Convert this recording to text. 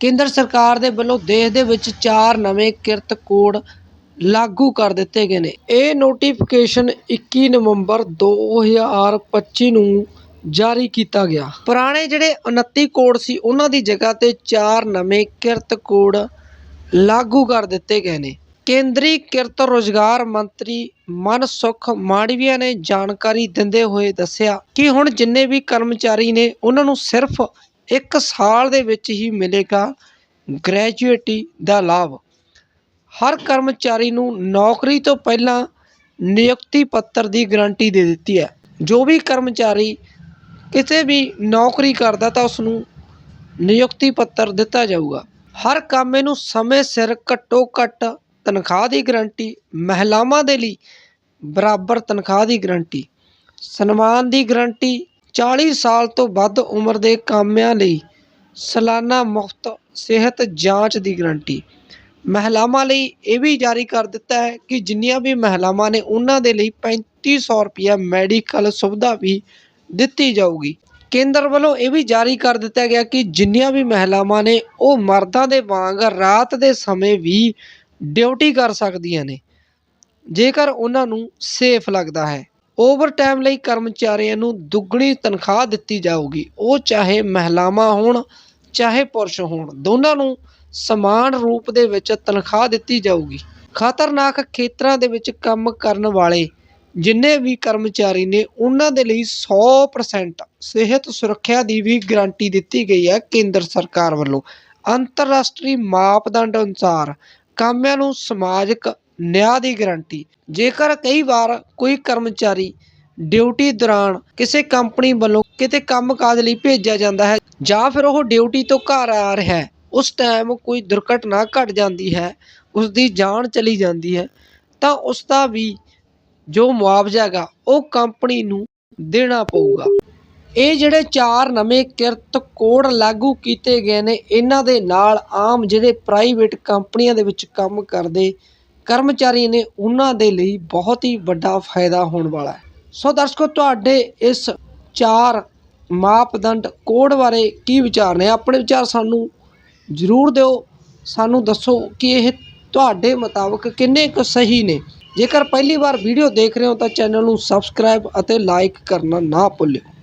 ਕੇਂਦਰ ਸਰਕਾਰ ਦੇ ਵੱਲੋਂ ਦੇਸ਼ ਦੇ ਵਿੱਚ ਚਾਰ ਨਵੇਂ ਕਿਰਤ ਕੋਡ ਲਾਗੂ ਕਰ ਦਿੱਤੇ ਗਏ ਨੇ। ਇਹ ਨੋਟੀਫਿਕੇਸ਼ਨ 21 ਨਵੰਬਰ 2025 ਨੂੰ ਜਾਰੀ ਕੀਤਾ ਗਿਆ। ਪੁਰਾਣੇ ਜਿਹੜੇ 29 ਕੋਡ ਸੀ, ਉਹਨਾਂ ਦੀ ਜਗ੍ਹਾ ਤੇ ਚਾਰ ਨਵੇਂ ਕਿਰਤ ਕੋਡ ਲਾਗੂ ਕਰ ਦਿੱਤੇ ਗਏ ਨੇ। ਕੇਂਦਰੀ ਕਿਰਤ ਰੋਜ਼ਗਾਰ ਮੰਤਰੀ ਮਨਸੁਖ ਮਾਂਡਵੀਆ ਨੇ ਜਾਣਕਾਰੀ ਦਿੰਦੇ ਹੋਏ ਦੱਸਿਆ ਕਿ ਹੁਣ ਜਿੰਨੇ ਵੀ ਕਰਮਚਾਰੀ ਨੇ, ਉਹਨਾਂ ਨੂੰ ਸਿਰਫ ਇੱਕ ਸਾਲ ਦੇ ਵਿੱਚ ਹੀ ਮਿਲੇਗਾ ਗ੍ਰੈਜੂਏਟੀ ਦਾ ਲਾਭ। ਹਰ ਕਰਮਚਾਰੀ ਨੂੰ ਨੌਕਰੀ ਤੋਂ ਪਹਿਲਾਂ ਨਿਯੁਕਤੀ ਪੱਤਰ ਦੀ ਗਾਰੰਟੀ ਦੇ ਦਿੱਤੀ ਹੈ। ਜੋ ਵੀ ਕਰਮਚਾਰੀ ਕਿਸੇ ਵੀ ਨੌਕਰੀ ਕਰਦਾ ਤਾਂ ਉਸ ਨੂੰ ਨਿਯੁਕਤੀ ਪੱਤਰ ਦਿੱਤਾ ਜਾਊਗਾ। ਹਰ ਕਾਮੇ ਨੂੰ ਸਮੇਂ ਸਿਰ ਘੱਟੋ ਘੱਟ ਤਨਖਾਹ ਦੀ ਗਾਰੰਟੀ, ਮਹਿਲਾਵਾਂ ਦੇ ਲਈ ਬਰਾਬਰ ਤਨਖਾਹ ਦੀ ਗਾਰੰਟੀ, ਸਨਮਾਨ ਦੀ ਗਾਰੰਟੀ 40 ਸਾਲ ਤੋਂ ਵੱਧ ਉਮਰ ਦੇ ਕਾਮਿਆਂ ਲਈ ਸਾਲਾਨਾ ਮੁਫਤ ਸਿਹਤ ਜਾਂਚ ਦੀ ਗਰੰਟੀ। ਮਹਿਲਾਵਾਂ ਲਈ ਇਹ ਵੀ ਜਾਰੀ ਕਰ ਦਿੱਤਾ ਹੈ ਕਿ ਜਿੰਨੀਆਂ ਵੀ ਮਹਿਲਾਵਾਂ ਨੇ ਉਹਨਾਂ ਦੇ ਲਈ 3500 ਰੁਪਇਆ ਮੈਡੀਕਲ ਸੁਵਿਧਾ ਵੀ ਦਿੱਤੀ ਜਾਊਗੀ। ਕੇਂਦਰ ਵੱਲੋਂ ਇਹ ਵੀ ਜਾਰੀ ਕਰ ਦਿੱਤਾ ਗਿਆ ਕਿ ਜਿੰਨੀਆਂ ਵੀ ਮਹਿਲਾਵਾਂ ਨੇ ਉਹ ਮਰਦਾਂ ਦੇ ਵਾਂਗ ਰਾਤ ਦੇ ਸਮੇਂ ਵੀ ਡਿਊਟੀ ਕਰ ਸਕਦੀਆਂ ਨੇ। ਜੇਕਰ ਉਹਨਾਂ ਨੂੰ ਸੇਫ ਲੱਗਦਾ ਹੈ ਓਵਰਟਾਈਮ ਲਈ ਕਰਮਚਾਰੀਆਂ ਨੂੰ ਦੁੱਗਣੀ ਤਨਖਾਹ ਦਿੱਤੀ ਜਾਊਗੀ। ਉਹ ਚਾਹੇ ਮਹਿਲਾਵਾਂ ਹੋਣ, ਚਾਹੇ ਪੁਰਸ਼ ਹੋਣ, ਦੋਨਾਂ ਨੂੰ ਸਮਾਨ ਰੂਪ ਦੇ ਵਿੱਚ ਤਨਖਾਹ ਦਿੱਤੀ ਜਾਊਗੀ। ਖਤਰਨਾਕ ਖੇਤਰਾਂ ਦੇ ਵਿੱਚ ਕੰਮ ਕਰਨ ਵਾਲੇ ਜਿੰਨੇ ਵੀ ਕਰਮਚਾਰੀ ਨੇ, ਉਹਨਾਂ ਦੇ ਲਈ 100% ਸਿਹਤ ਸੁਰੱਖਿਆ ਦੀ ਵੀ ਗਾਰੰਟੀ ਦਿੱਤੀ ਗਈ ਹੈ ਕੇਂਦਰ ਸਰਕਾਰ ਵੱਲੋਂ। ਅੰਤਰਰਾਸ਼ਟਰੀ ਮਾਪਦੰਡ ਅਨੁਸਾਰ ਕਾਮਿਆਂ ਨੂੰ ਸਮਾਜਿਕ ਨਿਆਂ ਦੀ ਗਾਰੰਟੀ। ਜੇਕਰ ਕਈ ਵਾਰ ਕੋਈ ਕਰਮਚਾਰੀ ਡਿਊਟੀ ਦੌਰਾਨ ਕਿਸੇ ਕੰਪਨੀ ਵੱਲੋਂ ਕਿਤੇ ਕੰਮਕਾਜ ਲਈ ਭੇਜਿਆ ਜਾਂਦਾ ਹੈ ਜਾਂ ਫਿਰ ਉਹ ਡਿਊਟੀ ਤੋਂ ਘਰ ਆ ਰਿਹਾ ਹੈ, ਉਸ ਟਾਈਮ ਕੋਈ ਦੁਰਘਟਨਾ ਘਟ ਜਾਂਦੀ ਹੈ ਉਸ ਦੀ ਜਾਨ ਚਲੀ ਜਾਂਦੀ ਹੈ, ਤਾਂ ਉਸ ਦਾ ਵੀ ਜੋ ਮੁਆਵਜ਼ਾ ਹੈਗਾ, ਉਹ ਕੰਪਨੀ ਨੂੰ ਦੇਣਾ ਪਊਗਾ। ਇਹ ਜਿਹੜੇ ਚਾਰ ਨਵੇਂ ਕਿਰਤ ਕੋਡ ਲਾਗੂ ਕੀਤੇ ਗਏ ਨੇ, ਇਹਨਾਂ ਦੇ ਨਾਲ ਆਮ ਜਿਹੜੇ ਪ੍ਰਾਈਵੇਟ ਕੰਪਨੀਆਂ ਦੇ ਵਿੱਚ ਕੰਮ ਕਰਦੇ ਕਰਮਚਾਰੀ ਨੇ ਉਹਨਾਂ ਦੇ ਲਈ ਬਹੁਤ ਹੀ ਵੱਡਾ ਫਾਇਦਾ ਹੋਣ ਵਾਲਾ ਹੈ। ਸੋ ਦਰਸ਼ਕੋ, ਤੁਹਾਡੇ ਇਸ ਚਾਰ ਮਾਪਦੰਡ ਕੋਡ ਬਾਰੇ ਕੀ ਵਿਚਾਰ ਨੇ? ਆਪਣੇ ਵਿਚਾਰ ਸਾਨੂੰ ਜ਼ਰੂਰ ਦਿਓ। ਸਾਨੂੰ ਦੱਸੋ ਕਿ ਇਹ ਤੁਹਾਡੇ ਮੁਤਾਬਕ ਕਿੰਨੇ ਕੁ ਸਹੀ ਨੇ। ਜੇਕਰ ਪਹਿਲੀ ਵਾਰ ਵੀਡੀਓ ਦੇਖ ਰਹੇ ਹੋ ਤਾਂ ਚੈਨਲ ਨੂੰ ਸਬਸਕ੍ਰਾਈਬ ਅਤੇ ਲਾਈਕ ਕਰਨਾ ਨਾ ਭੁੱਲਿਓ।